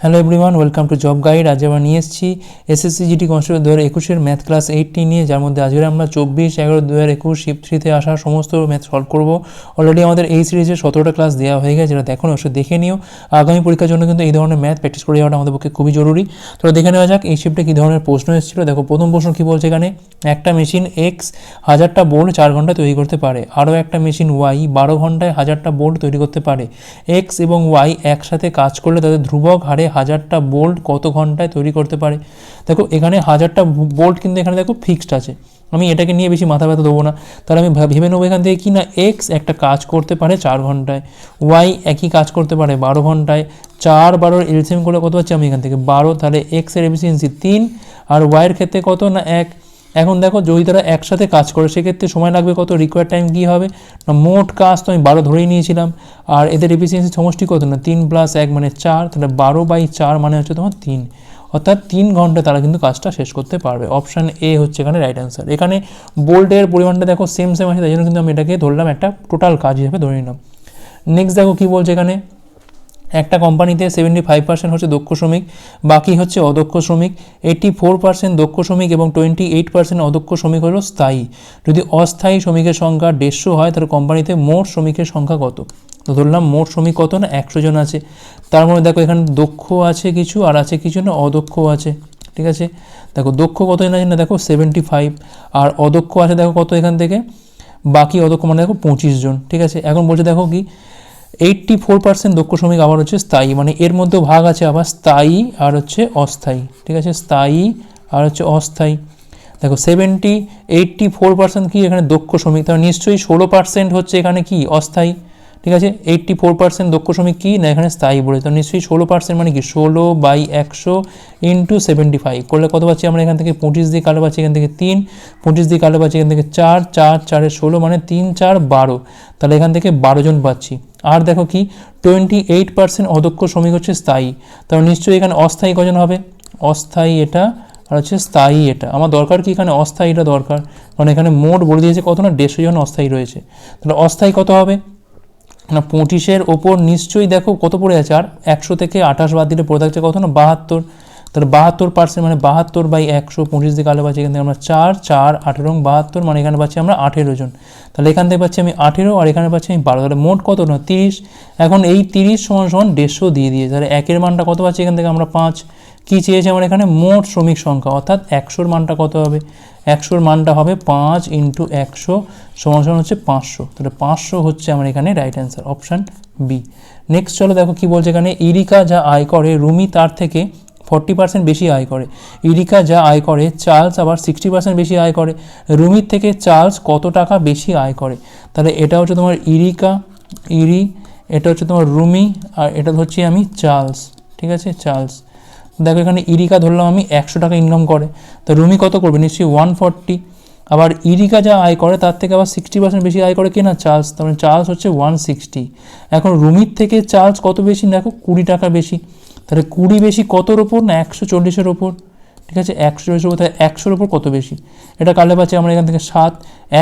Hello everyone welcome to job guide আজ আমরা নিয়ে এসেছি এসএসসি জিটি কনস্টেবল দু হাজার একুশের ম্যাথ ক্লাস এইটটি নিয়ে, যার মধ্যে আজকে আমরা চব্বিশ, এগারো দু হাজার একুশ শিফট থ্রিতে আসা সমস্ত ম্যাথ সলভ করব। অলরেডি আমাদের এই সিরিজে সতেরোটা ক্লাস দেওয়া হয়ে গেছে, যেটা দেখো অবশ্যই দেখে নিও। আগামী পরীক্ষার জন্য কিন্তু এই ধরনের ম্যাথ প্র্যাকটিস করে যাওয়াটা আমাদের পক্ষে খুবই জরুরি। তো দেখে নেওয়া যাক, এই শিফটে কী ধরনের প্রশ্ন এসেছিল। দেখো, প্রথম প্রশ্ন কী বলছে এখানে? একটা মেশিন এক্স হাজারটা বোল্ট চার ঘন্টায় তৈরি করতে পারে। আরও একটা মেশিন ওয়াই বারো ঘন্টায় হাজারটা বোল্ট তৈরি করতে পারে। এক্স এবং ওয়াই একসাথে কাজ করলে তাদের ধ্রুবক হারে হাজারটা বোল্ট কত ঘন্টায় তৈরি করতে পারে? দেখো, এখানে হাজারটা বোল্ট কিন্তু এখানে দেখো ফিক্সড আছে। আমি এটাকে নিয়ে বেশি মাথা ব্যথা দেবো না। তাহলে আমি ভেবে নেব এখান থেকে কি না এক্স একটা কাজ করতে পারে চার ঘন্টায়। ওয়াই একই কাজ করতে পারে বারো ঘন্টায়। চার বারোর এলসিএম করলে কত পাচ্ছি আমি এখান থেকে? বারো, তাহলে এক্সের এফিসিয়েন্সি তিন। আর ওয়াইয়ের ক্ষেত্রে কত না এক? এখন দেখো যদি তারা একসাথে কাজ করে, সেক্ষেত্রে সময় লাগবে কত রিকোয়ার টাইম কী হবে? না, মোট কাজ তো আমি বারো ধরেই নিয়েছিলাম। আর এদের এফিসিয়েন্সি সমষ্টি কত না, তিন প্লাস এক মানে চার, তাহলে বারো বাই চার মানে হচ্ছে তোমার তিন। অর্থাৎ তিন ঘণ্টা তারা কিন্তু কাজটা শেষ করতে পারবে। অপশান এ হচ্ছে এখানে রাইট অ্যান্সার এখানে বোল্টের পরিমাণটা দেখো সেম সেম আছে, তাই জন্য কিন্তু আমি এটাকে ধরলাম, একটা টোটাল কাজ হিসেবে ধরে নিলাম। নেক্সট দেখো কী বলছে এখানে? একটা কোম্পানিতে সেভেন্টি ফাইভ পার্সেন্ট হচ্ছে দক্ষ শ্রমিক, বাকি হচ্ছে অদক্ষ শ্রমিক। এইটি ফোর পার্সেন্ট দক্ষ শ্রমিক এবং টোয়েন্টি এইট পার্সেন্ট অদক্ষ শ্রমিক হলো স্থায়ী। যদি অস্থায়ী শ্রমিকের সংখ্যা দেড়শো হয়, তাহলে কোম্পানিতে মোট শ্রমিকের সংখ্যা কত? তো ধরলাম মোট শ্রমিক কত না? একশো জন আছে। তার মধ্যে দেখো এখানে দক্ষ আছে কিছু, আর আছে কিছু না, অদক্ষ আছে। ঠিক আছে? দেখো দক্ষ কত আছে না দেখো সেভেন্টি ফাইভ আর অদক্ষ আছে দেখো কত এখান থেকে? বাকি অদক্ষ মানে দেখো পঁচিশ জন। ঠিক আছে? এখন বলছে দেখো কি এইট্টি ফোর পার্সেন্ট দক্ষ শ্রমিক আবার হচ্ছে স্থায়ী মানে এর মধ্যেও ভাগ আছে আবার স্থায়ী আর হচ্ছে অস্থায়ী, ঠিক আছে? স্থায়ী আর হচ্ছে অস্থায়ী। দেখো সেভেন্টি এইট্টি ফোর পার্সেন্ট কি এখানে দক্ষ শ্রমিক? তাহলে নিশ্চয়ই ষোলো পার্সেন্ট হচ্ছে এখানে কি? অস্থায়ী। ঠিক আছে? এইট্টি ফোর পার্সেন্ট দক্ষ শ্রমিক কী? না, এখানে স্থায়ী বলে। তো নিশ্চয়ই ষোলো পার্সেন্ট মানে কি? ষোলো বাই একশো ইন্টু সেভেন্টি ফাইভ করলে কত পাচ্ছি আমরা এখান থেকে? পঁচিশ দিয়ে কালো পাচ্ছি এখান থেকে তিন। পঁচিশ দিয়ে কালো পাচ্ছি এখান থেকে চার। চার, চারে ষোলো মানে তিন, চার, বারো। তাহলে এখান থেকে বারো জন পাচ্ছি। আর দেখো কি? টোয়েন্টি এইট পার্সেন্ট অদক্ষ শ্রমিক হচ্ছে স্থায়ী। তাহলে নিশ্চয়ই এখানে অস্থায়ী কজন হবে? অস্থায়ী এটা আর হচ্ছে স্থায়ী এটা। আমার দরকার কি এখানে অস্থায়ীটা দরকার? কারণ এখানে মোট বলে দিয়েছে কত না? দেড়শো জন অস্থায়ী রয়েছে। তাহলে অস্থায়ী কত হবে? না, পঁচিশের ওপর নিশ্চয়ই দেখো কত পড়ে আছে, আর একশো থেকে আঠাশ বাদ দিলে পড়ে থাকছে কত না, বাহাত্তর। তাহলে বাহাত্তর পার্সেন্ট মানে বাহাত্তর বাই একশো, পঁচিশ দিকে আলো পাচ্ছি এখান থেকে আমরা চার চার, আঠেরো বাহাত্তর মানে এখানে পাচ্ছি আমরা আঠেরো জন। তাহলে এখান থেকে পাচ্ছি আমি আঠেরো, আর এখানে পাচ্ছি আমি বারো। তাহলে মোট কত না, তিরিশ। এখন এই তিরিশ সমান সমান দেড়শো দিয়ে দিয়ে তাহলে একের মানটা কত পাচ্ছি এখান থেকে আমরা পাঁচ। কী চেয়েছে আমার এখানে? মোট শ্রমিক সংখ্যা, অর্থাৎ একশোর মানটা কত হবে? একশোর মানটা হবে পাঁচ ইন্টু একশো সমান সমান হচ্ছে পাঁচশো। তাহলে পাঁচশো হচ্ছে আমার এখানে right answer option B next চলো দেখো কি বলছে এখানে। ইরিকা যা আয় করে, রুমি তার থেকে ফর্টি পার্সেন্ট বেশি আয় করে। ইরিকা যা আয় করে, চার্লস আবার সিক্সটি পার্সেন্ট বেশি আয় করে। রুমির থেকে চার্লস কত টাকা বেশি আয় করে? তাহলে এটা হচ্ছে তোমার ইরিকা, ইরি, এটা হচ্ছে তোমার রুমি, আর এটা হচ্ছে আমি চার্লস, ঠিক আছে? চার্লস। দেখো এখানে ইরিকা ধরলাম আমি, একশো টাকা ইনকাম করে। তো রুমি কত করবে? নিশ্চয়ই ওয়ান ফর্টি আবার ইরিকা যা আয় করে, তার থেকে আবার সিক্সটি পার্সেন্ট বেশি আয় করে কি না চার্লস তার মানে চার্লস হচ্ছে ওয়ান সিক্সটি এখন রুমির থেকে চার্লস কত বেশি? দেখো কুড়ি টাকা বেশি। তাহলে কুড়ি বেশি কতর ওপর? না, একশো চল্লিশের ওপর। ঠিক আছে? একশো চল্লিশের ওপর, তাহলে একশোর ওপর কত বেশি? এটা কালে পাচ্ছি আমরা এখান থেকে সাত।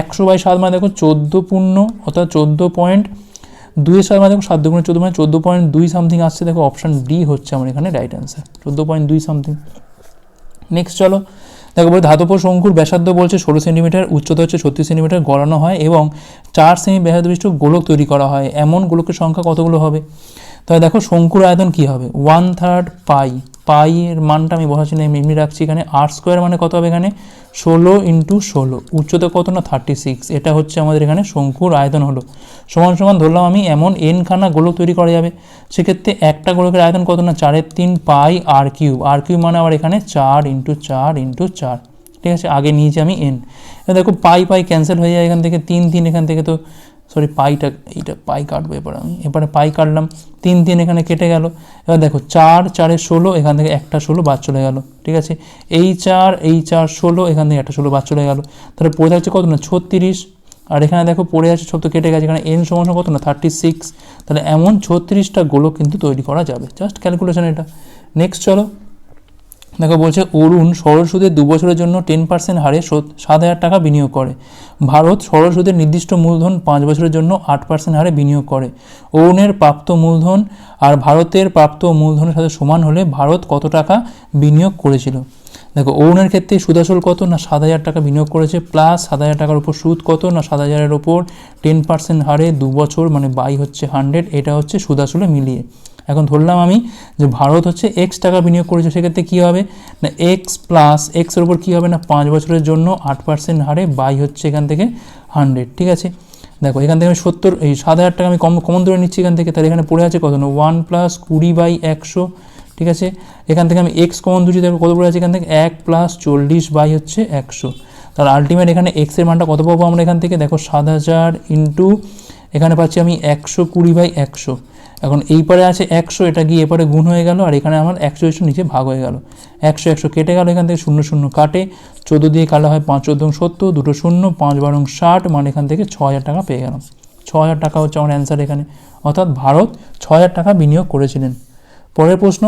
একশো বাই সাত মানে দেখো চোদ্দ পূর্ণ, অর্থাৎ চোদ্দ পয়েন্ট দুইয়ের সাথে মানে সাত দুগুণে চোদ্দ মানে চোদ্দ পয়েন্ট দুই সামথিং আসছে। দেখো অপশান ডি হচ্ছে আমার এখানে রাইট অ্যান্সার চোদ্দ পয়েন্ট দুই সামথিং নেক্সট চলো। দেখো বলে ধাতব শঙ্কুর ব্যাসার্ধ বলছে ষোলো সেন্টিমিটার উচ্চতা হচ্ছে ছত্রিশ সেন্টিমিটার গড়ানো হয় এবং চার সেমি ব্যাসার্ধ বিশিষ্ট গোলক তৈরি করা হয়। এমন গোলকের সংখ্যা কতগুলো হবে? তাহলে দেখো শঙ্কুর আয়তন কী হবে? ওয়ান থার্ড পাই পাই এর মানটা আমি বসাচ্ছি না এমনি রাখছি এখানে। আর স্কোয়ার মানে কত হবে এখানে? ষোলো ইন্টু ষোলো। উচ্চতা কত না? থার্টি সিক্স এটা হচ্ছে আমাদের এখানে শঙ্কুর আয়তন হলো। সমান সমান ধরলাম আমি, এমন এনখানা গোলক তৈরি করা যাবে। সেক্ষেত্রে একটা গোলকের আয়তন কত না? চারের তিন পাই আর কিউব আর কিউব মানে আবার এখানে চার ইন্টু চার ইন্টু চার। ঠিক আছে? আগে নিয়েছি আমি এন দেখো পাই পাই ক্যান্সেল হয়ে যায় এখান থেকে, তিন তিন এখান থেকে তো সরি পাইটা, এইটা পাই কাটবো এবার আমি। এবারে পাই কাটলাম, তিন তিন এখানে কেটে গেল। এবার দেখো, চার, চারে ষোলো, এখান থেকে একটা ষোলো বাদ চলে গেল, ঠিক আছে? এই চার এই চার, ষোলো, এখান থেকে একটা ষোলো বাদ চলে গেল। তাহলে পড়ে থাকছে কত না? ছত্রিশ। আর এখানে দেখো, পড়ে আছে সব তো কেটে গেছে। এখানে এন সমান কত না? থার্টি সিক্স তাহলে এমন ছত্রিশটা গোলক কিন্তু তৈরি করা যাবে। জাস্ট ক্যালকুলেশন এটা। নেক্সট চলো। দেখো বলছে, অরুণ সরল সুদের দু বছরের জন্য টেন পার্সেন্ট হারে সাত হাজার টাকা বিনিয়োগ করে। ভারত সরল সুদের নির্দিষ্ট মূলধন পাঁচ বছরের জন্য আট পার্সেন্ট হারে বিনিয়োগ করে। অরুণের প্রাপ্ত মূলধন আর ভারতের প্রাপ্ত মূলধনের সাথে সমান হলে ভারত কত টাকা বিনিয়োগ করেছিল? দেখো, অরুণের ক্ষেত্রে সুদাসল কত না সাত হাজার টাকা বিনিয়োগ করেছে, প্লাস সাত হাজার টাকার উপর সুদ কত না সাত হাজারের ওপর টেন পার্সেন্ট হারে দু বছর মানে বাই হচ্ছে হান্ড্রেড, এটা হচ্ছে সুদাসলে মিলিয়ে। এখন ধরলাম আমি যে ভারত হচ্ছে এক্স টাকা বিনিয়োগ করেছে, সেক্ষেত্রে কী হবে? না এক্স প্লাস এক্সের ওপর কী হবে? না, পাঁচ বছরের জন্য আট পার্সেন্ট হারে বাই হচ্ছে এখান থেকে হান্ড্রেড ঠিক আছে? দেখো, এখান থেকে আমি সত্তর, এই সাত হাজার টাকা আমি কম, কমন ধরে নিচ্ছি এখান থেকে। তাহলে এখানে পড়ে আছে কত? না ওয়ান প্লাস কুড়ি বাই একশো, ঠিক আছে? এখান থেকে আমি এক্স কমন দুটি দেখো কত পড়ে আছে এখান থেকে? এক প্লাস চল্লিশ বাই হচ্ছে একশো। তাহলে আলটিমেট এখানে এক্সের মানটা কত পাবো আমরা এখান থেকে? দেখো, সাত হাজার ইন্টু এখানে পাচ্ছি আমি একশো কুড়ি বাই একশো। এখন এই পারে আছে একশো, এটা গিয়ে এপারে গুণ হয়ে গেল, আর এখানে আমার একশো একশো নিচে ভাগ হয়ে গেল। একশো একশো কেটে গেল, এখান থেকে শূন্য শূন্য কাটে। চোদ্দ দিয়ে কাটা হয় পাঁচ, চোদ্দ সত্তর, দুটো শূন্য, পাঁচ, বারো ষাট মানে এখান থেকে ছ হাজার টাকা পেয়ে গেলাম। ছ হাজার টাকা হচ্ছে আমার অ্যান্সার এখানে। অর্থাৎ ভারত ছ হাজার টাকা বিনিয়োগ করেছিলেন। পরের প্রশ্ন,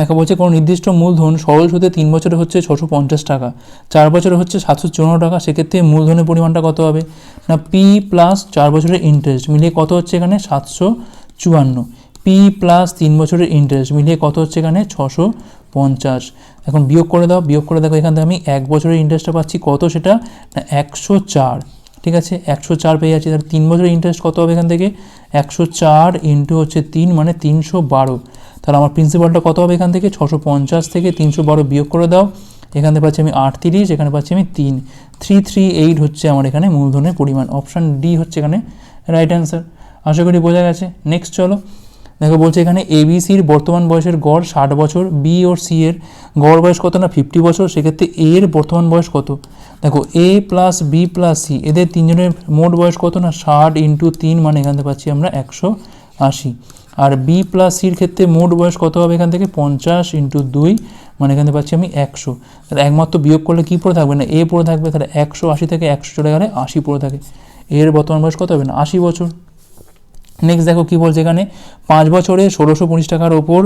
দেখা বলছে কোনো নির্দিষ্ট মূলধন সরল সুদে তিন বছরে হচ্ছে ছশো পঞ্চাশ টাকা, চার বছরে হচ্ছে সাতশো চুয়ান্ন টাকা, সেক্ষেত্রে মূলধনের পরিমাণটা কত হবে? না পি প্লাস চার বছরের ইন্টারেস্ট মিলিয়ে কত হচ্ছে এখানে? সাতশো চুয়ান্ন। পি প্লাস তিন বছরের ইন্টারেস্ট মিলিয়ে কত হচ্ছে এখানে? ছশো পঞ্চাশ। এখন বিয়োগ করে দাও, বিয়োগ করে দেখো এখান থেকে আমি এক বছরের ইন্টারেস্টটা পাচ্ছি। কত সেটা? না, একশো চার। ঠিক আছে? একশো চার পেয়ে যাচ্ছি। তাহলে তিন বছরের ইন্টারেস্ট কত হবে এখান থেকে? একশো চার ইন্টু হচ্ছে তিন মানে তিনশো বারো। তাহলে আমার প্রিন্সিপালটা কত হবে এখান থেকে? ছশো পঞ্চাশ থেকে তিনশো বারো বিয়োগ করে দাও। এখানে পাচ্ছি আমি আটত্রিশ, এখানে পাচ্ছি আমি তিন। থ্রি থ্রি এইট হচ্ছে আমার এখানে মূলধনের পরিমাণ। অপশান ডি হচ্ছে এখানে রাইট অ্যান্সার আশা করি বোঝা গেছে। নেক্সট চলো। দেখো, বলছে এখানে এবিসির বর্তমান বয়সের গড় ষাট বছর বি ওর সি এর গড় বয়স কত না ফিফটি বছর, সেক্ষেত্রে এ এর বর্তমান বয়স কত? দেখো A plus B plus C এদের তিনজনের মোট বয়স কত না, ষাট ইন্টু তিন মানে এখান থেকে পাচ্ছি আমরা একশো আশি। আর বি প্লাস সির ক্ষেত্রে মোট বয়স কত হবে এখান থেকে? পঞ্চাশ ইন্টু দুই মানে এখান থেকে পাচ্ছি আমি একশো। তাহলে একমাত্র বিয়োগ করলে কী পড়ে থাকবে না? এ পড়ে থাকবে, তাহলে একশো আশি থেকে একশো চলে গেলে আশি পড়ে থাকে। এর বর্তমান বয়স কত হবে না, আশি বছর। নেক্সট দেখো কি বলছে এখানে? পাঁচ বছরে ষোলোশো পঁচিশ টাকার ওপর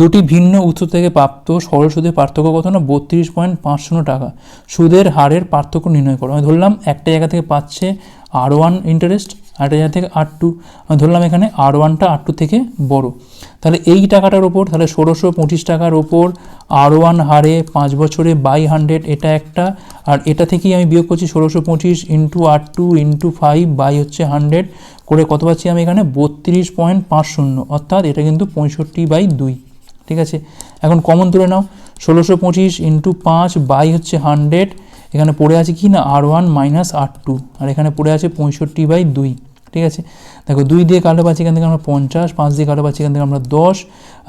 দুটি ভিন্ন উৎস থেকে প্রাপ্ত সরল সুদের পার্থক্য কত না? বত্রিশ পয়েন্ট পাঁচ শূন্য টাকা। সুদের হারের পার্থক্য নির্ণয় করো। আমি ধরলাম একটা জায়গা থেকে পাচ্ছে আর ওয়ান ইন্টারেস্ট আরেকটা জায়গা থেকে আর টু আমি ধরলাম এখানে আর ওয়ানটা আর টু থেকে বড়। তাহলে এই টাকাটার ওপর, তাহলে ষোলোশো পঁচিশ টাকার ওপর আর ওয়ান হারে পাঁচ বছরে বাই হান্ড্রেড, এটা একটা। আর এটা থেকেই আমি বিয়োগ করছি ষোলোশো পঁচিশ into R two into five by হচ্ছে হান্ড্রেড। করে কত পাচ্ছি আমি এখানে? বত্রিশ পয়েন্ট পাঁচ শূন্য। অর্থাৎ এটা কিন্তু পঁয়ষট্টি বাই দুই। ঠিক আছে? এখন কমন তুলে নাও। ষোলোশো পঁচিশ ইন্টু পাঁচ বাই হচ্ছে হান্ড্রেড। এখানে পড়ে আছে কি না? R one minus R two. আর এখানে পড়ে আছে পঁয়ষট্টি বাই দুই। ঠিক আছে? দেখো, দুই দিয়ে কাটলে পাচ্ছি এখান থেকে আমরা পঞ্চাশ, পাঁচ দিয়ে কাটলে পাচ্ছি এখান থেকে আমরা দশ।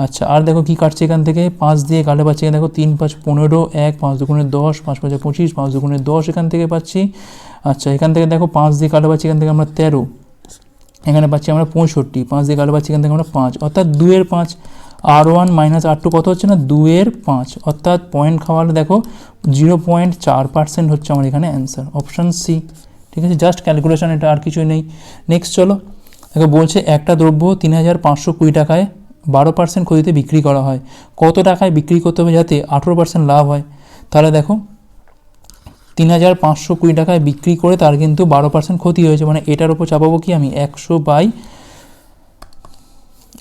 আচ্ছা আর দেখো কী কাটছে এখান থেকে? পাঁচ দিয়ে কাটলে পাচ্ছি এখানে দেখো তিন, পাঁচ, পনেরো, এক, পাঁচ দুগুণে দশ, পাঁচ, পাঁচে, পঁচিশ, পাঁচ দুগুণে দশ এখান থেকে পাচ্ছি। আচ্ছা এখান থেকে দেখো পাঁচ দিয়ে কাটলে পাচ্ছি এখান থেকে আমরা তেরো। এখানে পাচ্ছি আমরা পঁয়ষট্টি, পাঁচ দিয়ে কাটলে পাচ্ছি এখান থেকে আমরা পাঁচ। অর্থাৎ দুয়ের পাঁচ, R one minus R two কত হচ্ছে না? দুয়ের পাঁচ। অর্থাৎ পয়েন্ট খাওয়ালে দেখো, জিরো পয়েন্ট চার পার্সেন্ট হচ্ছে আমার এখানে অ্যান্সার, অপশান সি। ঠিক আছে? জাস্ট ক্যালকুলেশন, এটা আর কিছুই নেই। নেক্সট চলো। দেখো, বলছে একটা দ্রব্য তিন হাজার পাঁচশো কুড়ি টাকায় বারো পার্সেন্ট ক্ষতিতে বিক্রি করা হয়। কত টাকায় বিক্রি করতে হবে যাতে আঠেরো পার্সেন্ট লাভ হয়? তাহলে দেখো তিন হাজার পাঁচশো কুড়ি টাকায় বিক্রি করে তার কিন্তু বারো পার্সেন্ট ক্ষতি হয়েছে। মানে এটার উপর চাপাবো কি আমি? একশো বাই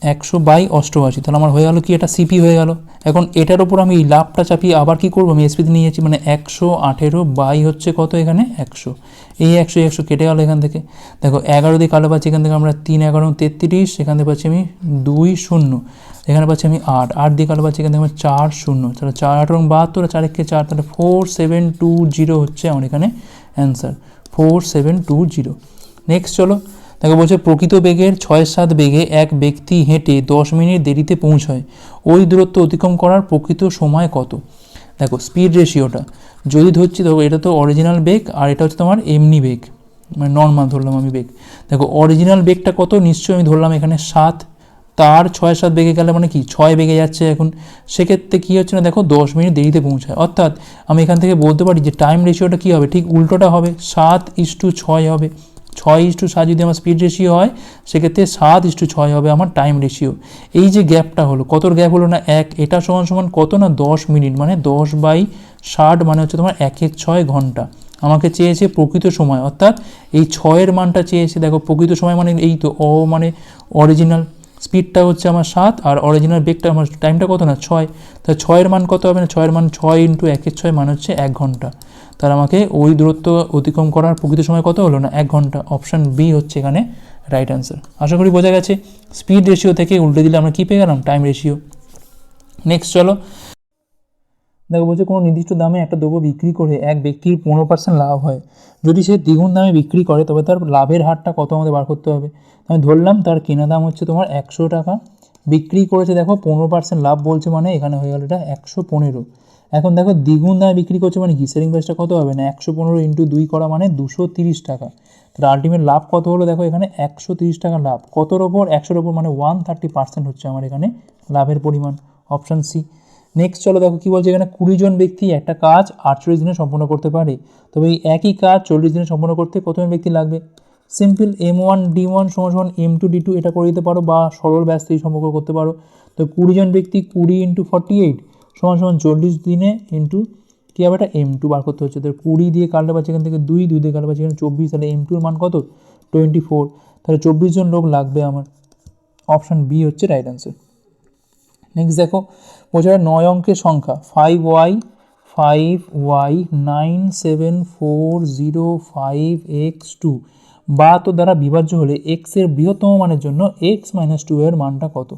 একশো বাই অষ্টআশি। তাহলে আমার হয়ে গেল কি? এটা সিপি হয়ে গেল। এখন এটার উপর আমি লাভটা চাপিয়ে আবার কি করব? আমি এসপিতে নিয়ে যাচ্ছি। মানে একশো আঠেরো বাই হচ্ছে কত এখানে? একশো। এই একশো একশো কেটে গেল এখান থেকে। দেখো, এগারো দিয়ে কালো পাচ্ছি এখান থেকে আমরা তিন, এগারো, তেত্রিশ। এখান থেকে পাচ্ছি আমি দুই, শূন্য। এখানে পাচ্ছি আমি আট। আট দিয়ে কালো পাচ্ছি এখান থেকে আমার চার, শূন্য। তাহলে চার, আট এবং বাহাত্তর চার একে চার, তাহলে ফোর সেভেন টু জিরো হচ্ছে আমার এখানে answer four seven two zero next চলো। দেখো বলছে, প্রকৃত বেগের ছয় সাত বেগে এক ব্যক্তি হেঁটে দশ মিনিট দেরিতে পৌঁছয়। ওই দূরত্ব অতিক্রম করার প্রকৃত সময় কত? দেখো স্পিড রেশিওটা যদি ধরছি, দেখো, এটা তো অরিজিনাল বেগ আর এটা হচ্ছে তোমার এমনি বেগ। মানে নর্মাল ধরলাম আমি বেগ। দেখো অরিজিনাল বেগটা কত? নিশ্চয়ই আমি ধরলাম এখানে সাত। তার ছয় সাত বেগে গেলে মানে কি? ছয় বেগে যাচ্ছে এখন। সেক্ষেত্রে কী হচ্ছে না? দেখো, দশ মিনিট দেরিতে পৌঁছায়। অর্থাৎ আমি এখান থেকে বলতে পারি যে টাইম রেশিওটা কী হবে? ঠিক উল্টোটা হবে। সাত ইস টু ছয় হবে। ছয় ইস্টু সাত যদি আমার স্পিড রেশিও হয়, সেক্ষেত্রে সাত ইস্টু ছয় হবে আমার টাইম রেশিও এই যে গ্যাপটা হলো, কতর গ্যাপ হলো না? এক, এটা সমান সমান কত না? দশ মিনিট মানে দশ বাই ষাট মানে হচ্ছে তোমার একের ছয় ঘণ্টা। আমাকে চেয়েছে প্রকৃত সময়, অর্থাৎ এই ছয়ের মানটা চেয়েছে, দেখো প্রকৃত সময় মানে এই তো, অ মানে অরিজিনাল স্পিডটা হচ্ছে আমার সাত, আর অরিজিনাল বেগটা আমার টাইমটা কত না? ছয়। তা ছয়ের মান কত হবে না? ছয়ের মান ছয় ইন্টু একের ছয় মান হচ্ছে এক ঘণ্টা। তার আমাকে ওই দূরত্ব অতিক্রম করার প্রকৃত সময় কত হলো না? এক ঘণ্টা। অপশান বি হচ্ছে এখানে রাইট অ্যান্সার আশা করি বোঝা গেছে। স্পিড রেশিও থেকে উল্টে দিলে আমরা কী পেয়ে গেলাম? টাইম রেশিও নেক্সট চলো। দেখো, বলছে কোনো নির্দিষ্ট দামে একটা দ্রব্য বিক্রি করে এক ব্যক্তির পনেরো পার্সেন্ট লাভ হয়। যদি সে দ্বিগুণ দামে বিক্রি করে, তবে তার লাভের হারটা কত আমাদের বার করতে হবে? আমি ধরলাম তার কেনা দাম হচ্ছে তোমার একশো টাকা। বিক্রি করেছে, দেখো, পনেরো পার্সেন্ট লাভ বলছে মানে এখানে হয়ে গেল এটা একশো পনেরো। এখন দেখো দ্বিগুণ দামে বিক্রি করছে মানে কি? সেলিং প্রাইসটা কত হবে? না, একশো পনেরো ইন্টু দুই করা মানে দুশো তিরিশ টাকা। তাহলে আলটিমেট লাভ কত হলো দেখো এখানে? একশো তিরিশ টাকা লাভ। কতর ওপর? একশোর ওপর মানে ওয়ান থার্টি পার্সেন্ট হচ্ছে আমার এখানে লাভের পরিমাণ অপশান সি নেক্সট চলো দেখো কী বলছে এখানে? কুড়ি জন ব্যক্তি একটা কাজ আটচল্লিশ দিনে সম্পন্ন করতে পারে। তবে এই একই কাজ চল্লিশ দিনে সম্পন্ন করতে কতজন ব্যক্তি লাগবে? Simple M one D one সমান সমান এম টু ডি টু এটা করে দিতে পারো বা সরল ব্যস্ত সম্পর্ক করতে পারো। তো কুড়ি জন ব্যক্তি কুড়ি ইন্টু ফর্টি এইট সমান সমান চল্লিশ দিনে ইন্টু কী হবে এটা এম টু বার করতে হচ্ছে। তো কুড়ি দিয়ে কাটলে পাচ্ছে এখান থেকে দুই দুই দিয়ে কাটলে পাচ্ছে এখানে চব্বিশ, তাহলে এম টুর মান কত? টোয়েন্টি ফোর তাহলে চব্বিশ জন লোক লাগবে আমার। অপশান বি হচ্ছে রাইট অ্যান্সার নেক্সট দেখো বোঝা নয় অঙ্কের সংখ্যা five Y five Y nine seven four zero five X two বাহাত্তর দ্বারা বিভাজ্য হলে এক্সের বৃহত্তম মানের জন্য এক্স মাইনাস টু এর মানটা কত?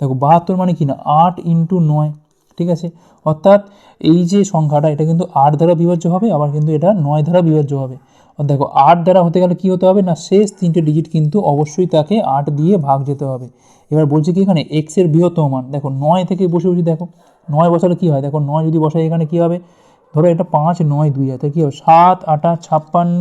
দেখো, বাহাত্তর মানে কি না? আট ইন্টু নয়। ঠিক আছে? অর্থাৎ এই যে সংখ্যাটা, এটা কিন্তু আট দ্বারা বিভাজ্য হবে, আবার কিন্তু এটা নয় দ্বারা বিভাজ্য হবে। দেখো, আট দ্বারা হতে গেলে কী হতে হবে না, শেষ তিনটে ডিজিট কিন্তু অবশ্যই তাকে আট দিয়ে ভাগ যেতে হবে। এবার বলছে কি এখানে এক্সের বৃহত্তম মান। দেখো, নয় থেকে বসে বসে দেখো, নয় বসালে কী হয়? দেখো, নয় যদি বসাই এখানে কী হবে? ধরো এটা পাঁচ, নয়, দুই আছে কী হবে? সাত, আটা, ছাপ্পান্ন,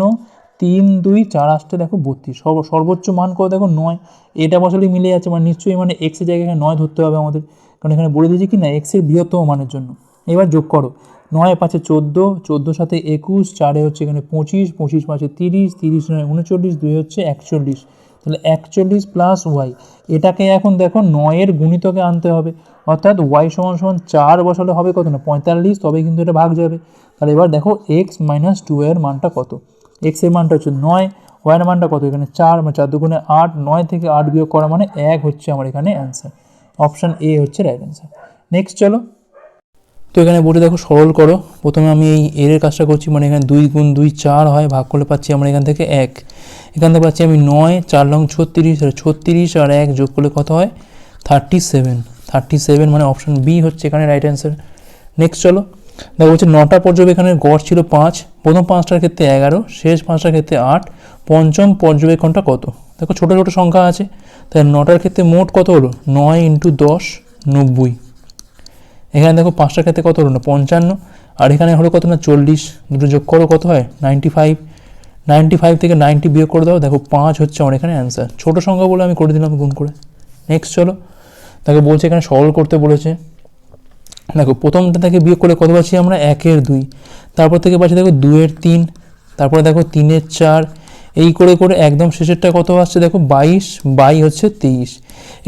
তিন, দুই, চার আসতে দেখো, বত্রিশ। সর্বোচ্চ মান করে দেখো, নয়। এটা বসালেই মিলে যাচ্ছে মানে নিশ্চয়ই মানে এক্সের জায়গায় নয় ধরতে হবে আমাদের। কারণ এখানে বলে দিয়েছি কি না এক্সের বৃহত্তম মানের জন্য। এবার যোগ করো। নয় পাঁচে চোদ্দ চোদ্দোর সাথে একুশ, চারে হচ্ছে এখানে পঁচিশ পঁচিশ পাঁচে তিরিশ তিরিশ নয় উনচল্লিশ, দুই হচ্ছে একচল্লিশ। তাহলে একচল্লিশ প্লাস ওয়াই এটাকে এখন দেখো নয়ের গুণিতকে আনতে হবে। অর্থাৎ ওয়াই সমান সমান চার বসালে হবে কত না, পঁয়তাল্লিশ তবে কিন্তু এটা ভাগ যাবে। তাহলে এবার দেখো এক্স মাইনাস টু এর মানটা কত? এক্সের মানটা হচ্ছে নয় ওয়াইয়ের মানটা কত? এখানে চার মানে চার দুগুণে আট, নয় থেকে আট বিয়োগ করা মানে এক হচ্ছে আমার এখানে অ্যান্সার অপশান এ হচ্ছে রাইট অ্যান্সার নেক্সট চলো। তো এখানে বোর্ডে দেখো, সরল করো। প্রথমে আমি এই এর কাজটা করছি মানে এখানে দুই গুণ দুই চার হয়, ভাগ করলে পাচ্ছি আমরা এখান থেকে এক। এখান থেকে পাচ্ছি আমি নয়, চার লং ছত্রিশ, আর ছত্রিশ আর এক যোগ করলে কত হয়? থার্টি সেভেন থার্টি সেভেন মানে অপশান বি হচ্ছে এখানে রাইট অ্যান্সার নেক্সট চলো। দেখো, বলছে নটা পর্যবেক্ষণের গড় ছিল পাঁচ। প্রথম পাঁচটার ক্ষেত্রে এগারো, শেষ পাঁচটার ক্ষেত্রে আট। পঞ্চম পর্যবেক্ষণটা কত? দেখো ছোটো ছোটো সংখ্যা আছে। তাই নটার ক্ষেত্রে মোট কত হলো? নয় ইন্টু দশ, নব্বই। এখানে দেখো পাঁচটার ক্ষেত্রে কত হলো? না পঞ্চান্ন। আর এখানে হলো কত না? চল্লিশ। দুটো যোগ করো কত হয়? Ninety five. নাইনটি ফাইভ থেকে নাইনটি বিয়োগ করে দাও। দেখো পাঁচ হচ্ছে আমার এখানে অ্যান্সার ছোটো সংখ্যা বলে আমি করে দিলাম গুণ করে। নেক্সট চলো। দেখো বলছে এখানে সরল করতে বলেছে। দেখো প্রথমটা থেকে বিয়োগ করে কত পাচ্ছি আমরা? একের দুই। তারপর থেকে পাচ্ছি দেখো দুয়ের তিন। তারপরে দেখো তিনের চার। এই করে করে একদম শেষেরটা কত আসছে দেখো? বাইশ বাই হচ্ছে তেইশ।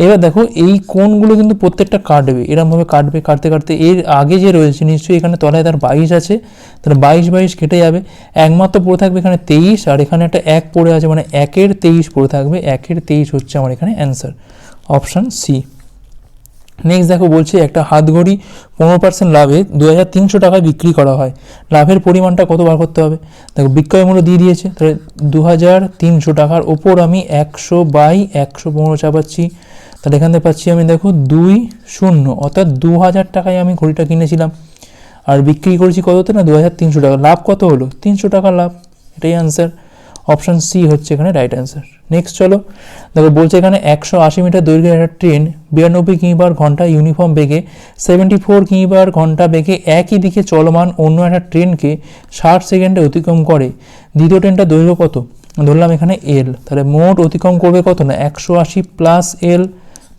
এবার দেখো, এই কোণগুলো কিন্তু প্রত্যেকটা কাটবে। এরমভাবে কাটবে, কাটতে কাটতে এর আগে যে রয়েছে, নিশ্চয়ই এখানে তলায় তার বাইশ আছে। তাহলে বাইশ বাইশ কেটে যাবে। একমাত্র পড়ে থাকবে এখানে তেইশ, আর এখানে একটা এক পড়ে আছে মানে একের তেইশ পড়ে থাকবে। একের তেইশ হচ্ছে আমার এখানে অ্যান্সার অপশান সি নেক্সট দেখো বলছে একটা হাতঘড়ি পনেরো পার্সেন্ট লাভে দু হাজার তিনশো টাকায় বিক্রি করা হয়। লাভের পরিমাণটা কত বার করতে হবে? দেখো বিক্রয় মূল্য দিয়ে দিয়েছে, তাহলে দু হাজার তিনশো টাকার ওপর আমি একশো বাই একশো পনেরো চাপাচ্ছি। তাহলে এখান থেকে পাচ্ছি আমি দেখো দুই শূন্য, অর্থাৎ দু হাজার টাকায় আমি ঘড়িটা কিনেছিলাম। আর বিক্রি করেছি কততে না? দু হাজার তিনশো টাকা। লাভ কত হলো? তিনশো টাকা লাভ, এটাই অ্যান্সার অপশান সি হচ্ছে এখানে রাইট অ্যান্সার নেক্সট চলো। দেখো, বলছে এখানে একশো আশি মিটার দৈর্ঘ্যের একটা ট্রেন বিরানব্বই কিমি বার ঘণ্টা ইউনিফর্ম বেগে সেভেন্টি ফোর কিমি বার ঘণ্টা বেগে একই দিকে চলমান অন্য একটা ট্রেনকে ষাট সেকেন্ডে অতিক্রম করে। দ্বিতীয় ট্রেনটা দৈর্ঘ্য কত? ধরলাম এখানে এল তাহলে মোট অতিক্রম করবে কত না? একশো আশি প্লাস এল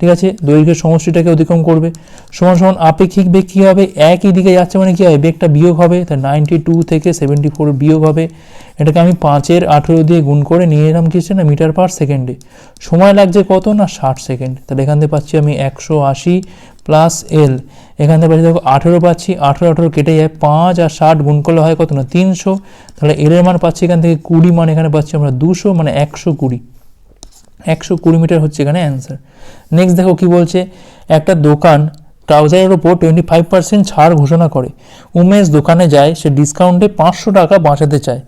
ঠিক আছে? দৈর্ঘ্যের সমষ্টিটাকে অতিক্রম করবে। সমান সমান আপেক্ষিক বেগ কী হবে? একই দিকে যাচ্ছে মানে কী হবে? বেগটা বিয়োগ হবে। তা নাইনটি টু থেকে সেভেন্টি ফোর বিয়োগ হবে। এটাকে আমি পাঁচের আঠেরো দিয়ে গুণ করে নিয়ে এলাম কি না? মিটার পার সেকেন্ডে। সময় লাগছে কত না? ষাট সেকেন্ড। তাহলে এখান থেকে পাচ্ছি আমি একশো আশি প্লাস এল এখান থেকে পাচ্ছি দেখো আঠেরো পাচ্ছি। আঠেরো আঠেরো কেটে যায় পাঁচ আর ষাট গুণ করলে হয় কত না? তিনশো। তাহলে এর মান পাচ্ছি এখান থেকে কুড়ি মান এখানে পাচ্ছি আমরা দুশো মানে একশো কুড়ি। একশো কুড়ি মিটার হচ্ছে এখানে অ্যান্সার নেক্সট দেখো কি বলছে, একটা দোকান ট্রাউজারের ওপর টোয়েন্টি ফাইভ পার্সেন্ট ছাড় ঘোষণা করে। উমেশ দোকানে যায়, সে ডিসকাউন্টে পাঁচশো টাকা বাঁচাতে চায়।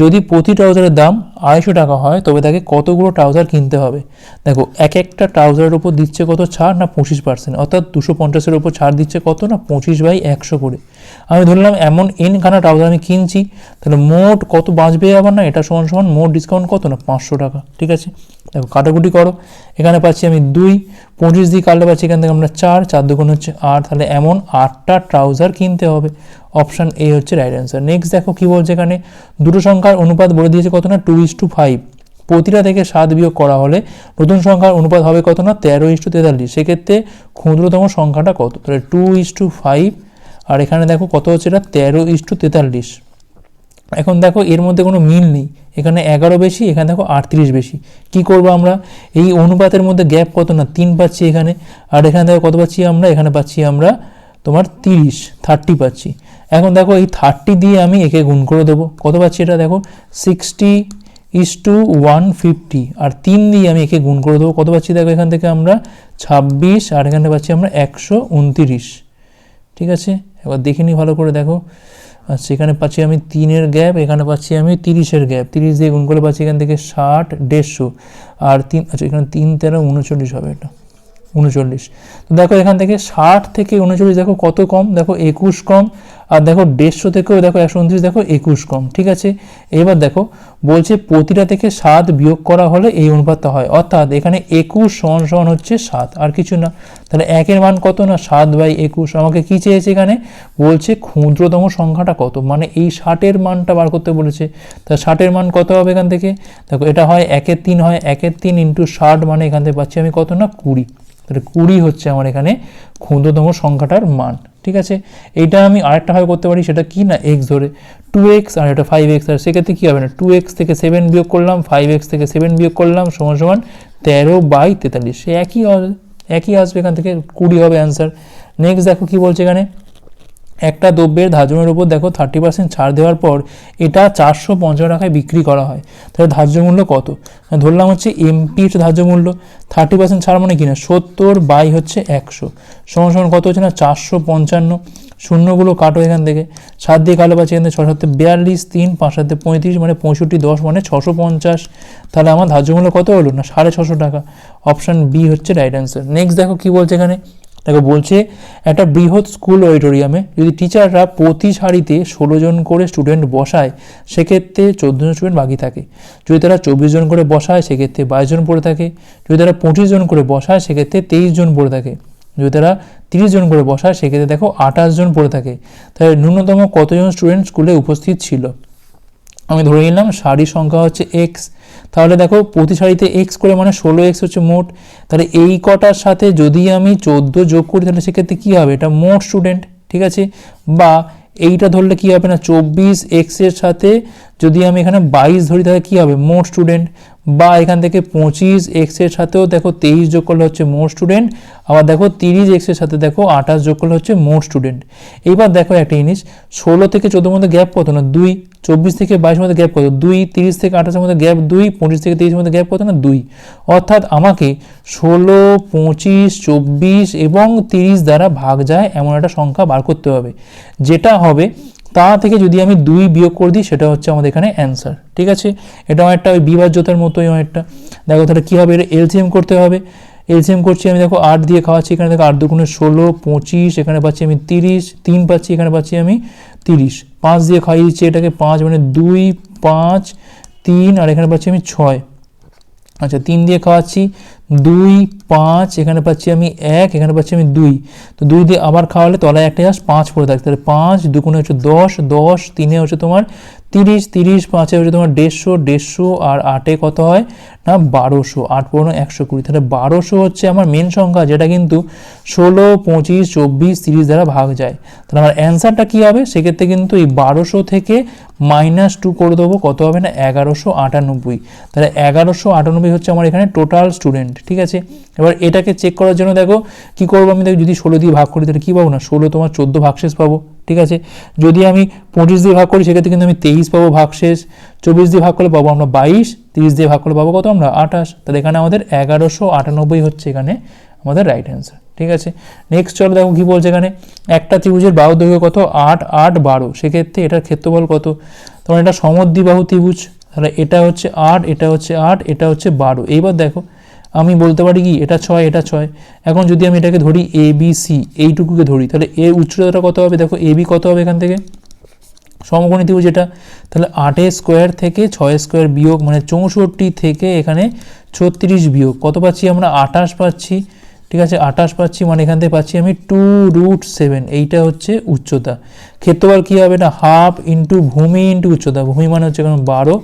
যদি প্রতি ট্রাউজারের দাম আড়াইশো টাকা হয়, তবে তাকে কতগুলো ট্রাউজার কিনতে হবে? দেখো, এক একটা ট্রাউজারের উপর দিচ্ছে কত ছাড় না পঁচিশ পার্সেন্ট অর্থাৎ দুশো পঞ্চাশের উপর ছাড় দিচ্ছে কত না পঁচিশ বাই একশো করে। আমি ধরলাম এমন এন খানা ট্রাউজার আমি কিনছি, তাহলে মোট কত বাঁচবে আবার না? এটা সমান সমান মোট ডিসকাউন্ট কত না? পাঁচশো টাকা, ঠিক আছে? দেখো, কাটাকুটি করো। এখানে পাচ্ছি আমি দুই, পঁচিশ দিয়ে কাটলে পাচ্ছি এখান থেকে আমরা চার চার দুগুণ হচ্ছে আট, তাহলে এমন আটটা ট্রাউজার কিনতে হবে। অপশান এ হচ্ছে রাইট অ্যান্সার নেক্সট দেখো কী বলছে এখানে? দুটো সংখ্যার অনুপাত বলে দিয়েছে কত না? টু ইস টু ফাইভ প্রতিটা থেকে সাত বিয়োগ করা হলে নতুন সংখ্যার অনুপাত হবে কত না? তেরো ইস টু তেতাল্লিশ। সেক্ষেত্রে ক্ষুদ্রতম সংখ্যাটা কত? তাহলে টু ইস টু ফাইভ আর এখানে দেখো কত হচ্ছে এটা? তেরো ইস টু তেতাল্লিশ। এখন দেখো এর মধ্যে কোনো মিল নেই। এখানে এগারো বেশি, এখানে দেখো আটত্রিশ বেশি। কি করব আমরা? এই অনুপাতের মধ্যে গ্যাপ কত না? তিন পাচ্ছি এখানে। আর এখানে দেখো কত পাচ্ছি আমরা? এখানে পাচ্ছি আমরা তোমার তিরিশ থার্টি পাচ্ছি। এখন দেখো এই থার্টি দিয়ে আমি একে গুণ করে দেবো। কত পাচ্ছি এটা দেখো? Sixty is to one fifty. আর তিন দিয়ে আমি একে গুণ করে দেবো। কত পাচ্ছি দেখো এখান থেকে আমরা? ছাব্বিশ। আর এখানে পাচ্ছি আমরা একশো উনতিরিশ। ঠিক আছে? এবার দেখে নিই ভালো করে, দেখো। আচ্ছা এখানে পাচ্ছি আমি তিনের গ্যাপ, এখানে পাচ্ছি আমি তিরিশের গ্যাপ। তিরিশ দিয়ে গুণ করে পাচ্ছি এখান থেকে ষাট, দেড়শো। আর তিন আচ্ছা এখানে তিন, তেরো, উনচল্লিশ হবে এটা। উনচল্লিশ। তো দেখো এখান থেকে ষাট থেকে উনচল্লিশ, দেখো কত কম? দেখো একুশ কম আর দেখো দেড়শো থেকেও দেখো একশো উনত্রিশ, দেখো একুশ কম, ঠিক আছে? এবার দেখো, বলছে প্রতিটা থেকে সাত বিয়োগ করা হলে এই অনুপাতটা হয়। অর্থাৎ এখানে একুশ সমান সমান হচ্ছে সাত, আর কিছু না। তাহলে একের মান কত না? সাত বাই একুশ। আমাকে কি চেয়েছে এখানে? বলছে ক্ষুদ্রতম সংখ্যাটা কত? মানে এই ষাটের মানটা বার করতে বলেছে। তা ষাটের মান কত হবে এখান থেকে? দেখো, এটা হয় একের তিন হয়, একের তিন ইন্টু ষাট মানে এখান থেকে পাচ্ছি আমি কত না? কুড়ি। তাহলে কুড়ি হচ্ছে আমার এখানে ক্ষুদ্রতম সংখ্যাটার মান। ঠিক আছে? এইটা আমি আরেকটাভাবে করতে পারি, সেটা কি না এক্স ধরে টু এক্স আর এটা ফাইভ এক্স আর সেক্ষেত্রে কী হবে না? টু এক্স থেকে সেভেন বিয়োগ করলাম ফাইভ এক্স থেকে সেভেন বিয়োগ করলাম, সমান সমান তেরো বাই তেতাল্লিশ। সে একই একই আসবে এখান থেকে, কুড়ি হবে অ্যান্সার নেক্সট দেখো কী বলছে এখানে? একটা দ্রব্যের ধার্যমের উপর দেখো থার্টি পার্সেন্ট ছাড় দেওয়ার পর এটা চারশো পঞ্চান্ন টাকায় বিক্রি করা হয়। তাহলে ধার্য মূল্য কত ধরলাম হচ্ছে এমপি হচ্ছে ধার্য মূল্য থার্টি পার্সেন্ট ছাড় মানে কি না? সত্তর বাই হচ্ছে একশো। সমান সমান কত হচ্ছে না? চারশো পঞ্চান্ন। শূন্যগুলো কাটো এখান থেকে। সাত দিয়ে কালো পাচ্ছি এখান থেকে ছ সাতে বিয়াল্লিশ, তিন, পাঁচ, সাতে পঁয়ত্রিশ মানে পঁয়ষট্টি, দশ মানে ছশো পঞ্চাশ। তাহলে আমার ধার্য মূল্য কত হলো না? সাড়ে ছশো টাকা। অপশান বি হচ্ছে রাইট অ্যান্সার নেক্সট দেখো কী বলছে এখানে? দেখো বলছে, একটা বৃহৎ স্কুল অডিটোরিয়ামে যদি টিচাররা প্রতি সারিতে ষোলো জন করে স্টুডেন্ট বসায়, সেক্ষেত্রে চোদ্দ জন স্টুডেন্ট বাকি থাকে। যদি তারা চব্বিশ জন করে বসায়, সেক্ষেত্রে বাইশ জন পড়ে থাকে। যদি তারা পঁচিশ জন করে বসায়, সেক্ষেত্রে তেইশ জন পড়ে থাকে। যদি তারা তিরিশ জন করে বসায়, সেক্ষেত্রে দেখো আঠাশ জন পড়ে থাকে। তাহলে ন্যূনতম কতজন স্টুডেন্ট স্কুলে উপস্থিত ছিল? আমি ধরে নিলাম শাড়ির সংখ্যা হচ্ছে এক্স তাহলে দেখো প্রতি শাড়িতে এক্স করে মানে ষোলো এক্স হচ্ছে মোট। তাহলে এই কটার সাথে যদি আমি চোদ্দ যোগ করি, তাহলে সেক্ষেত্রে কী হবে? এটা মোট স্টুডেন্ট ঠিক আছে? বা এইটা ধরলে কী হবে না? চব্বিশ এক্সের সাথে যদি আমি এখানে বাইশ ধরি, তাহলে কী হবে? মোট স্টুডেন্ট বা এখান থেকে পঁচিশ এক্সের সাথেও দেখো তেইশ যোগ করলে হচ্ছে মোট স্টুডেন্ট আবার দেখো তিরিশ এক্সের সাথে দেখো আঠাশ যোগ করলে হচ্ছে মোট স্টুডেন্ট এইবার দেখো একটা জিনিস, ষোলো থেকে চোদ্দোর মধ্যে গ্যাপ কত? না, দুই। চব্বিশ থেকে বাইশের মধ্যে গ্যাপ কত? দুই, তিরিশ থেকে আঠাশের মধ্যে গ্যাপ দুই, পঁচিশ থেকে তেইশের মধ্যে গ্যাপ কত না? দুই। অর্থাৎ আমাকে ষোলো, পঁচিশ, চব্বিশ এবং তিরিশ দ্বারা ভাগ যায় এমন একটা সংখ্যা বার করতে হবে। যেটা হবে, তা থেকে যদি আমি দুই বিয়োগ করে দিই, সেটা হচ্ছে আমাদের এখানে অ্যান্সার। ঠিক আছে? এটা অনেকটা ওই বিভাজ্যতার মতোই অনেকটা। দেখো তাহলে কী হবে এটা এলসিএম করতে হবে? এলসিএম করছি, আমি দেখো আট দিয়ে খাওয়াচ্ছি, এখানে দেখো আট দুগুণে ষোলো, পঁচিশ, এখানে পাচ্ছি আমি তিরিশ, তিন পাচ্ছি, এখানে পাচ্ছি আমি তিরিশ। পাঁচ দিয়ে খাইয়ে দিচ্ছি এটাকে, পাঁচ মানে দুই, পাঁচ, তিন, আর এখানে পাচ্ছি আমি ছয়। আচ্ছা তিন দিয়ে খাওয়াচ্ছি, দুই, পাঁচ, এখানে পাচ্ছি আমি এক, এখানে পাচ্ছি আমি দুই। তো দুই দিয়ে আবার খাওয়ালে তলায় একটা জাস্ট পাঁচ পড়ে থাকছে। তাহলে পাঁচ দুগুণে হচ্ছে দশ দশ, তিনে হচ্ছে তোমার তিরিশ তিরিশ, পাঁচে হচ্ছে তোমার দেড়শো দেড়শো আর আটে কত হয়? না, বারোশো, আট পনেরো একশো কুড়ি। তাহলে বারোশো হচ্ছে আমার মেন সংখ্যা, যেটা কিন্তু ষোলো, পঁচিশ, চব্বিশ, তিরিশ দ্বারা ভাগ যায়। তাহলে আমার অ্যান্সারটা কী হবে? সেক্ষেত্রে কিন্তু এই বারোশো থেকে মাইনাস টু করে দেবো, কত হবে না? এগারোশো আটানব্বই। তাহলে এগারোশো আটানব্বই হচ্ছে আমার এখানে টোটাল স্টুডেন্ট ঠিক আছে? এবার এটাকে চেক করার জন্য দেখো, কি করব আমি? দেখো যদি ষোলো দিয়ে ভাগ করি, তাহলে কী পাবো না? ষোলো তোমার চোদ্দ ভাগশেষ পাবো। ঠিক আছে? যদি আমি পঁচিশ দিয়ে ভাগ করি, সেক্ষেত্রে কিন্তু আমি তেইশ পাবো ভাগশেষ চব্বিশ দিয়ে ভাগ করলে পাবো আমরা বাইশ। তিরিশ দিয়ে ভাগ করলে পাবো কত? আমরা আঠাশ। তাহলে এখানে আমাদের এগারোশো আটানব্বই হচ্ছে এখানে আমাদের রাইট অ্যান্সার ঠিক আছে? নেক্সট চলো দেখো কী বলছে এখানে। একটা ত্রিভুজের বাহু দৈর্ঘ্য কত? আট আট, বারো। সেক্ষেত্রে এটার ক্ষেত্রফল কত? তোমার এটা সমদ্বিবাহু ত্রিভুজ। তাহলে এটা হচ্ছে আট, এটা হচ্ছে আট, এটা হচ্ছে বারো। এইবার দেখো আমি বলতে পারি কি, এটা ছয় এটা ছয়। এখন যদি আমি এটাকে ধরি এ বি সি এইটুকুকে ধরি, তাহলে এ উচ্চতাটা কত হবে? দেখো এ বি কত হবে এখান থেকে? সমকোণী যেটা তাহলে আটে স্কোয়ার থেকে ছয় স্কোয়ার বিয়োগ মানে চৌষট্টি থেকে এখানে ছত্রিশ বিয়োগ। কত পাচ্ছি আমরা? আঠাশ পাচ্ছি। ঠিক আছে, আঠাশ পাচ্ছি মানে এখান থেকে পাচ্ছি আমি টু রুট সেভেন এইটা হচ্ছে উচ্চতা। ক্ষেত্রফল কী হবে না? হাফ ইন্টু ভূমি ইন্টু উচ্চতা। ভূমি মানে হচ্ছে এখানে বারো,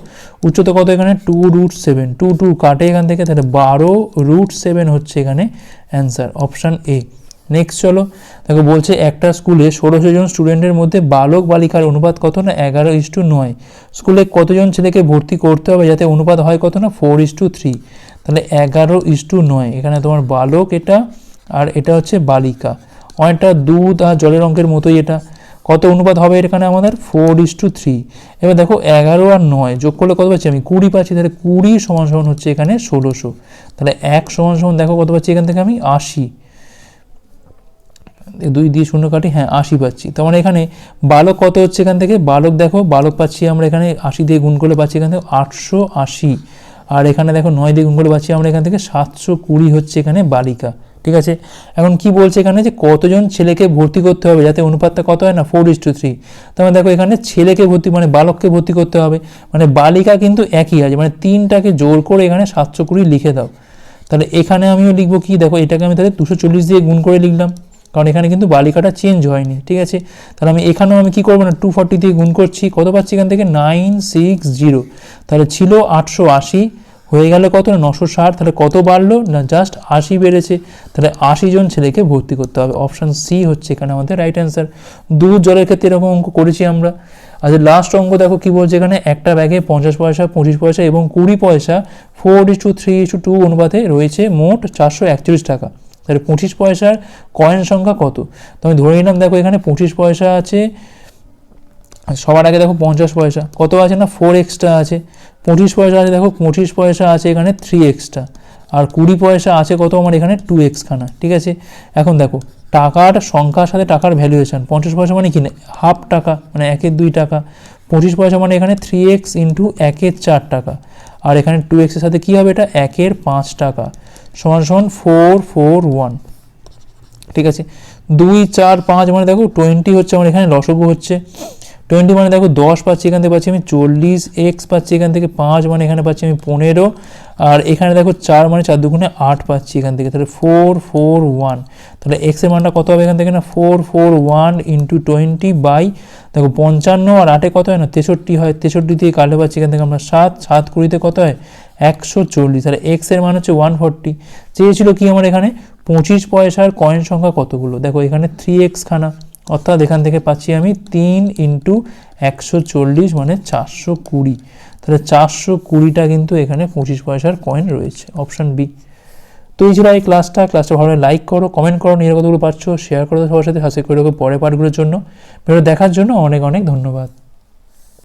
উচ্চতা কত এখানে? Two root seven two two কাটে এখান থেকে, তাহলে বারো রুট সেভেন হচ্ছে এখানে অ্যান্সার অপশান এ নেক্সট চলো। দেখো, বলছে একটা স্কুলে ষোলোশো জন স্টুডেন্টের মধ্যে বালক বালিকার অনুপাত কত না? এগারো ইস টু নয়। স্কুলে কতজন ছেলেকে ভর্তি করতে হবে যাতে অনুপাত হয় কত না? ফোর ইস টু থ্রি তাহলে এগারো ইস টু নয়। এখানে তোমার বালক এটা আর এটা হচ্ছে বালিকা। অনেকটা দুধ আর জলের অঙ্কের মতোই এটা। কত অনুপাত হবে এখানে আমাদের? ফোর ইস টু থ্রি এবার দেখো, এগারো আর নয় যোগ করলে কত পাচ্ছি আমি? কুড়ি পাচ্ছি। তাহলে কুড়ি সমান সমান হচ্ছে এখানে ষোলোশো তাহলে এক সমান সমান দেখো কত পাচ্ছি এখান থেকে আমি? আশি। দুই দিয়ে শূন্য কাটি হ্যাঁ আশি পাচ্ছি। তার মানে এখানে বালক কত হচ্ছে এখান থেকে? বালক দেখো, বালক পাচ্ছি আমরা এখানে আশি দিয়ে গুণ করলে পাচ্ছি এখান থেকে আটশো আশি। আর এখানে দেখো নয় দিয়ে গুণ করলে পাচ্ছি আমরা এখান থেকে সাতশো কুড়ি হচ্ছে এখানে বালিকা। ঠিক আছে? এখন কি বলছে এখানে যে কতজন ছেলেকে ভর্তি করতে হবে? যাতে অনুপাতটা কত হয় না? ফোর ইস টু থ্রি তার দেখো এখানে ছেলেকে ভর্তি মানে বালককে ভর্তি করতে হবে। মানে বালিকা কিন্তু একই আছে। মানে তিনটাকে জোর করে এখানে সাতশো কুড়ি লিখে দাও। তাহলে এখানে আমিও লিখব কি? দেখো এটাকে আমি তাহলে দুশো চল্লিশ দিয়ে গুণ করে লিখলাম। কারণ এখানে কিন্তু বালিকাটা চেঞ্জ হয়নি, ঠিক আছে? তাহলে আমি এখানেও আমি কি করব না টু ফর্টি দিয়ে গুণ করছি, কত পাচ্ছি এখান থেকে? নাইন সিক্স জিরো তাহলে ছিল আটশো আশি, হয়ে গেল কত না? নশো ষাট, তাহলে কত বাড়লো? না জাস্ট আশি বেড়েছে। তাহলে আশি জন ছেলেকে ভর্তি করতে হবে। অপশান সি হচ্ছে এখানে আমাদের রাইট অ্যান্সার দুধ, জলের ক্ষেত্রে এরকম অঙ্ক করেছি আমরা। আজ লাস্ট অঙ্ক, দেখো কী বলছে এখানে? একটা ব্যাগে পঞ্চাশ পয়সা, পঁচিশ পয়সা এবং কুড়ি পয়সা four is to three is to অনুপাতে রয়েছে মোট চারশো একচল্লিশ টাকা। তাহলে পঁচিশ পয়সার কয়েন সংখ্যা কত? তো আমি ধরে নিলাম, দেখো এখানে পঁচিশ পয়সা আছে, সবার আগে দেখো পঞ্চাশ পয়সা, কত আছে না? ফোর এক্সট্রা আছে, পঁচিশ পয়সা আছে, দেখো পঁচিশ পয়সা আছে এখানে থ্রি এক্সট্রা আর কুড়ি পয়সা আছে কত? আমার এখানে টু এক্স খানা, ঠিক আছে? এখন দেখো, টাকার সংখ্যার সাথে টাকার ভ্যালুয়েশন পঞ্চাশ পয়সা মানে কি? হাফ টাকা মানে একের দুই টাকা, পঁচিশ পয়সা মানে এখানে থ্রি এক্স ইন্টু একের চার টাকা, আর এখানে টু এক্সের সাথে কী হবে এটা? একের পাঁচ টাকা সমান সমান ফোর ফোর ওয়ান ঠিক আছে? দুই, চার, পাঁচ মানে দেখো টোয়েন্টি হচ্ছে আমার এখানে, লসগু হচ্ছে। টোয়েন্টি মানে দেখো দশ পাচ্ছি, এখান থেকে পাচ্ছি আমি চল্লিশ এক্স পাচ্ছি, এখান থেকে পাঁচ মানে এখানে পাচ্ছি আমি পনেরো। আর এখানে দেখো চার মানে চার দুগুণে আট পাচ্ছি এখান থেকে, তাহলে ফোর ফোর ওয়ান তাহলে এক্সের মানটা কত হবে এখান থেকে না? Four four one into twenty by দেখো পঞ্চান্ন আর আটে কত হয় না? তেষট্টি হয়। তেষট্টি দিয়ে কাটে পাচ্ছি এখান থেকে আমরা সাত। সাত কুড়িতে কত হয়? একশো চল্লিশ, তাহলে এক্সের মান হচ্ছে ওয়ান ফর্টি চেয়েছিল কি আমার এখানে? পঁচিশ পয়সার কয়েন সংখ্যা কতগুলো? দেখো, এখানে থ্রি এক্স খানা। অর্থাৎ এখান থেকে পাচ্ছি আমি তিন ইন্টু একশো চল্লিশ মানে চারশো কুড়ি। তাহলে চারশো কুড়িটা কিন্তু এখানে পঁচিশ পয়সার কয়েন রয়েছে অপশান বি তো এই ছিল এই ক্লাসটা ক্লাসটা ভালো লাইক করো কমেন্ট করো নিজের পাচ্ছ শেয়ার করো সবার সাথে হাসি করে পরে পাঠগুলোর জন্য। দেখার জন্য অনেক অনেক ধন্যবাদ।